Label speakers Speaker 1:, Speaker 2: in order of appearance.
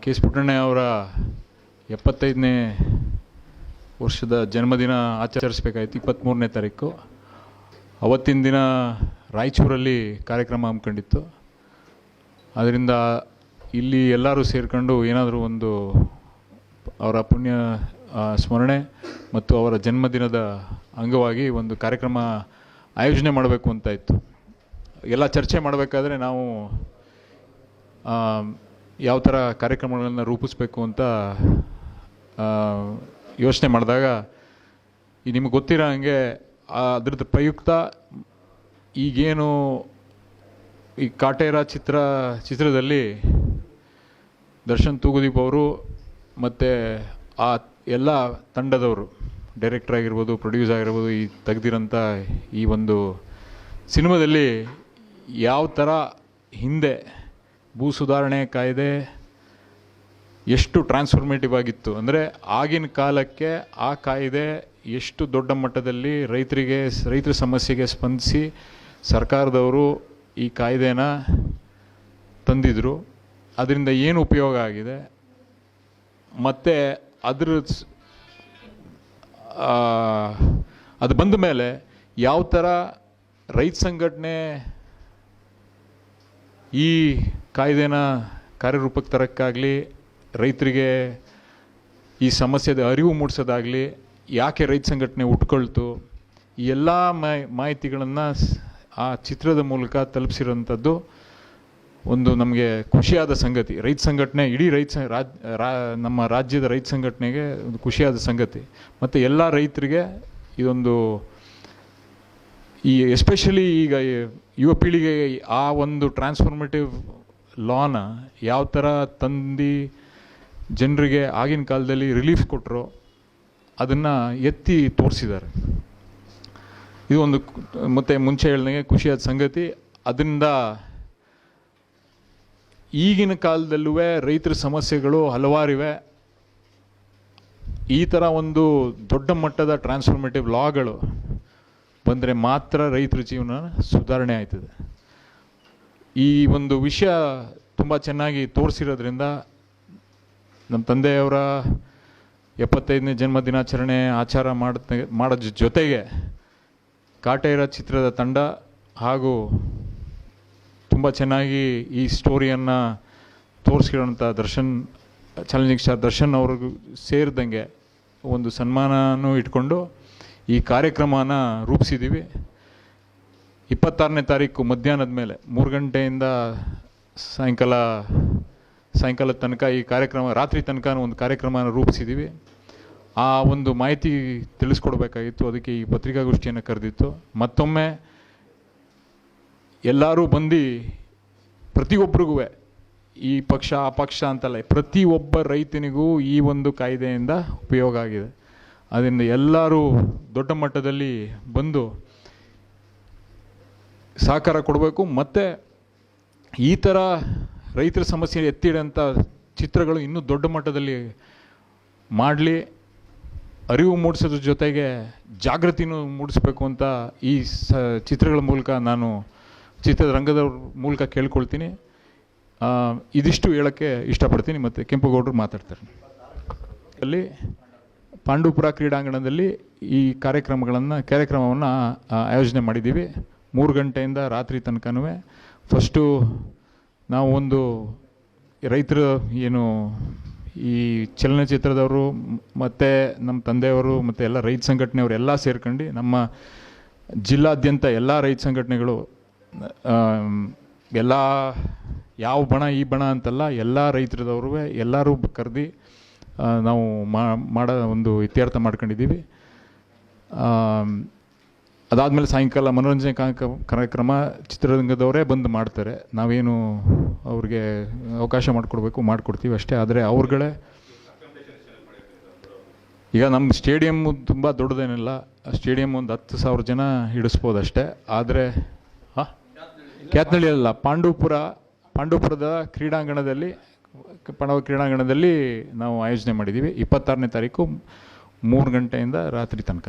Speaker 1: K S Puttanna ಅವರ ಎಪ್ಪತ್ತೈದನೇ ವರ್ಷದ ಜನ್ಮದಿನ ಆಚರಿಸ್ಬೇಕಾಯ್ತು ಇಪ್ಪತ್ತ್ಮೂರನೇ ತಾರೀಕು. ಅವತ್ತಿನ ದಿನ ರಾಯಚೂರಲ್ಲಿ ಕಾರ್ಯಕ್ರಮ ಹಮ್ಮಿಕೊಂಡಿತ್ತು. ಅದರಿಂದ ಇಲ್ಲಿ ಎಲ್ಲರೂ ಸೇರಿಕೊಂಡು ಏನಾದರೂ ಒಂದು ಅವರ ಪುಣ್ಯ ಸ್ಮರಣೆ ಮತ್ತು ಅವರ ಜನ್ಮದಿನದ ಅಂಗವಾಗಿ ಒಂದು ಕಾರ್ಯಕ್ರಮ ಆಯೋಜನೆ ಮಾಡಬೇಕು ಅಂತ ಇತ್ತು ಎಲ್ಲ ಚರ್ಚೆ ಮಾಡಬೇಕಾದ್ರೆ ನಾವು ಯಾವ ಥರ ಕಾರ್ಯಕ್ರಮಗಳನ್ನು ರೂಪಿಸ್ಬೇಕು ಅಂತ ಯೋಚನೆ ಮಾಡಿದಾಗ, ಈ ನಿಮಗೆ ಗೊತ್ತಿರೋ ಹಾಗೆ ಅದ್ರದ್ದು ಪ್ರಯುಕ್ತ, ಈಗೇನು, ಈ ಕಾಟೇರ ಚಿತ್ರ, ಚಿತ್ರದಲ್ಲಿ ದರ್ಶನ್ ತೂಗುದೀಪ್ ಅವರು ಮತ್ತು ಆ ಎಲ್ಲ ತಂಡದವರು, ಡೈರೆಕ್ಟರ್ ಆಗಿರ್ಬೋದು ಪ್ರೊಡ್ಯೂಸ್ ಆಗಿರ್ಬೋದು, ಈ ತೆಗ್ದಿರೋಂಥ ಈ ಒಂದು ಸಿನಿಮಾದಲ್ಲಿ ಯಾವ ಥರ ಹಿಂದೆ ಭೂ ಸುಧಾರಣೆ ಕಾಯ್ದೆ ಎಷ್ಟು ಟ್ರಾನ್ಸ್ಫಾರ್ಮೇಟಿವ್ ಆಗಿತ್ತು ಅಂದರೆ ಆಗಿನ ಕಾಲಕ್ಕೆ ಆ ಕಾಯ್ದೆ ಎಷ್ಟು ದೊಡ್ಡ ಮಟ್ಟದಲ್ಲಿ ರೈತರಿಗೆ, ರೈತರ ಸಮಸ್ಯೆಗೆ ಸ್ಪಂದಿಸಿ ಸರ್ಕಾರದವರು ಈ ಕಾಯ್ದೆನ ತಂದಿದ್ರು. ಅದರಿಂದ ಏನು ಉಪಯೋಗ ಆಗಿದೆ? ಮತ್ತು ಅದ್ರ ಅದು ಬಂದ ಮೇಲೆ ಯಾವ ಥರ ರೈತ ಸಂಘಟನೆ ಈ ಕಾಯ್ದೆನ ಕಾರ್ಯರೂಪಕ್ಕೆ ತರೋಕ್ಕಾಗಲಿ, ರೈತರಿಗೆ ಈ ಸಮಸ್ಯೆದ ಅರಿವು ಮೂಡಿಸೋದಾಗಲಿ, ಯಾಕೆ ರೈತ ಸಂಘಟನೆ ಉಟ್ಕೊಳ್ತು, ಈ ಎಲ್ಲ ಮಾಹಿತಿಗಳನ್ನು ಆ ಚಿತ್ರದ ಮೂಲಕ ತಲುಪಿಸಿರೋಂಥದ್ದು ಒಂದು ನಮಗೆ ಖುಷಿಯಾದ ಸಂಗತಿ. ರೈತ ಸಂಘಟನೆ, ಇಡೀ ರೈತ ರಾಜ್, ರಾ, ನಮ್ಮ ರಾಜ್ಯದ ರೈತ ಸಂಘಟನೆಗೆ ಒಂದು ಖುಷಿಯಾದ ಸಂಗತಿ. ಮತ್ತು ಎಲ್ಲ ರೈತರಿಗೆ ಇದೊಂದು ಈ, ಎಸ್ಪೆಷಲಿ ಈಗ ಯುವ ಪೀಳಿಗೆ ಆ ಒಂದು ಟ್ರಾನ್ಸ್ಫಾರ್ಮೇಟಿವ್ ಲಾನ ಯಾವ ಥರ ತಂದು ಜನರಿಗೆ ಆಗಿನ ಕಾಲದಲ್ಲಿ ರಿಲೀಫ್ ಕೊಟ್ಟರು ಅದನ್ನು ಎತ್ತಿ ತೋರಿಸಿದ್ದಾರೆ. ಇದು ಒಂದು ಮತ್ತು ಮುಂಚೆ ಹೇಳಿದಂಗೆ ಖುಷಿಯಾದ ಸಂಗತಿ. ಅದರಿಂದ ಈಗಿನ ಕಾಲದಲ್ಲೂ ರೈತರ ಸಮಸ್ಯೆಗಳು ಹಲವಾರಿವೆ. ಈ ಥರ ಒಂದು ದೊಡ್ಡ ಮಟ್ಟದ ಟ್ರಾನ್ಸ್ಫಾರ್ಮೇಟಿವ್ ಲಾಗಳು ಬಂದರೆ ಮಾತ್ರ ರೈತರ ಜೀವನ ಸುಧಾರಣೆ ಆಯ್ತದೆ. ಈ ಒಂದು ವಿಷಯ ತುಂಬ ಚೆನ್ನಾಗಿ ತೋರಿಸಿರೋದ್ರಿಂದ ನಮ್ಮ ತಂದೆಯವರ ಎಪ್ಪತ್ತೈದನೇ ಜನ್ಮ ದಿನಾಚರಣೆ ಆಚಾರ ಮಾಡ್ತ ಮಾಡೋದ್ರ ಜೊತೆಗೆ ಕಾಟೇರ ಚಿತ್ರದ ತಂಡ ಹಾಗೂ ತುಂಬ ಚೆನ್ನಾಗಿ ಈ ಸ್ಟೋರಿಯನ್ನು ತೋರಿಸಿರೋಂಥ ದರ್ಶನ್ ಚಾಲೆಂಜಿಂಗ್ ಸ್ಟಾರ್ ದರ್ಶನ್ ಅವ್ರಿಗೂ ಸೇರಿದಂಗೆ ಒಂದು ಸನ್ಮಾನನೂ ಇಟ್ಕೊಂಡು ಈ ಕಾರ್ಯಕ್ರಮನ ರೂಪಿಸಿದ್ದೀವಿ. ಇಪ್ಪತ್ತಾರನೇ ತಾರೀಕು ಮಧ್ಯಾಹ್ನದ ಮೇಲೆ, ಮೂರು ಗಂಟೆಯಿಂದ ಸಾಯಂಕಾಲ ಸಾಯಂಕಾಲದ ತನಕ ಈ ಕಾರ್ಯಕ್ರಮ, ರಾತ್ರಿ ತನಕ ಒಂದು ಕಾರ್ಯಕ್ರಮನ ರೂಪಿಸಿದ್ದೀವಿ. ಆ ಒಂದು ಮಾಹಿತಿ ತಿಳಿಸ್ಕೊಡ್ಬೇಕಾಗಿತ್ತು. ಅದಕ್ಕೆ ಈ ಪತ್ರಿಕಾಗೋಷ್ಠಿಯನ್ನು ಕರೆದಿತ್ತು. ಮತ್ತೊಮ್ಮೆ ಎಲ್ಲರೂ ಬಂದು ಪ್ರತಿಯೊಬ್ಬರಿಗೂ ಈ ಪಕ್ಷ, ಆ ಪಕ್ಷ ಅಂತಲ್ಲ, ಪ್ರತಿಯೊಬ್ಬ ರೈತನಿಗೂ ಈ ಒಂದು ಕಾಯ್ದೆಯಿಂದ ಉಪಯೋಗ ಆಗಿದೆ. ಅದರಿಂದ ಎಲ್ಲರೂ ದೊಡ್ಡ ಮಟ್ಟದಲ್ಲಿ ಬಂದು ಸಹಕಾರ ಕೊಡಬೇಕು, ಮತ್ತು ಈ ಥರ ರೈತರ ಸಮಸ್ಯೆ ಎತ್ತಿಡೋಂಥ ಚಿತ್ರಗಳು ಇನ್ನೂ ದೊಡ್ಡ ಮಟ್ಟದಲ್ಲಿ ಮಾಡಲಿ, ಅರಿವು ಮೂಡಿಸೋದ್ರ ಜೊತೆಗೆ ಜಾಗೃತಿನೂ ಮೂಡಿಸ್ಬೇಕು ಅಂತ ಈ ಸ ಚಿತ್ರಗಳ ಮೂಲಕ ನಾನು ಚಿತ್ರದ ರಂಗದವ್ರ ಮೂಲಕ ಕೇಳ್ಕೊಳ್ತೀನಿ. ಇದಿಷ್ಟು ಹೇಳೋಕ್ಕೆ ಇಷ್ಟಪಡ್ತೀನಿ, ಮತ್ತು ಕೆಂಪುಗೌಡರು ಮಾತಾಡ್ತಾರೆ. ಅಲ್ಲಿ ಪಾಂಡುಪುರ ಕ್ರೀಡಾಂಗಣದಲ್ಲಿ ಈ ಕಾರ್ಯಕ್ರಮಗಳನ್ನು, ಕಾರ್ಯಕ್ರಮವನ್ನು ಆಯೋಜನೆ ಮಾಡಿದ್ದೀವಿ. ಮೂರು ಗಂಟೆಯಿಂದ ರಾತ್ರಿ ತನಕನೂ ಫಸ್ಟು ನಾವು ಒಂದು ರೈತರ ಏನು ಈ ಚಲನಚಿತ್ರದವರು ಮತ್ತು ನಮ್ಮ ತಂದೆಯವರು ಮತ್ತು ಎಲ್ಲ ರೈತ ಸಂಘಟನೆಯವರು ಎಲ್ಲ ಸೇರ್ಕೊಂಡು ನಮ್ಮ ಜಿಲ್ಲಾದ್ಯಂತ ಎಲ್ಲ ರೈತ ಸಂಘಟನೆಗಳು ಎಲ್ಲ ಯಾವ ಬಣ ಈ ಬಣ ಅಂತಲ್ಲ ಎಲ್ಲ ರೈತರದವ್ರೂ ಎಲ್ಲರೂ ಕರೆದು ನಾವು ಮಾಡೋ ಒಂದು ಇತ್ಯರ್ಥ ಮಾಡ್ಕೊಂಡಿದ್ದೀವಿ. ಅದಾದಮೇಲೆ ಸಾಯಂಕಾಲ ಮನೋರಂಜನೆ ಕಾರ್ಯಕ್ರಮ ಚಿತ್ರರಂಗದವರೇ ಬಂದು ಮಾಡ್ತಾರೆ. ನಾವೇನು ಅವ್ರಿಗೆ ಅವಕಾಶ ಮಾಡಿಕೊಡ್ಬೇಕು, ಮಾಡಿಕೊಡ್ತೀವಿ ಅಷ್ಟೇ. ಆದರೆ ಅವ್ರುಗಳೇ ಈಗ ನಮ್ಮ ಸ್ಟೇಡಿಯಮ್ ತುಂಬ ದೊಡ್ಡದೇನಿಲ್ಲ ಸ್ಟೇಡಿಯಂ ಒಂದು ಹತ್ತು ಸಾವಿರ ಜನ ಹಿಡಿಸ್ಬೋದು ಅಷ್ಟೇ. ಆದರೆ, ಹಾಂ? ಕ್ಯಾತ್ನಳ್ಳಿ ಅಲ್ಲ, ಪಾಂಡುಪುರ, ಪಾಂಡುಪುರದ ಕ್ರೀಡಾಂಗಣದಲ್ಲಿ ಪಣವ ಕ್ರೀಡಾಂಗಣದಲ್ಲಿ ನಾವು ಆಯೋಜನೆ ಮಾಡಿದ್ದೀವಿ. ಇಪ್ಪತ್ತಾರನೇ ತಾರೀಕು ಮೂರು ಗಂಟೆಯಿಂದ ರಾತ್ರಿ ತನಕ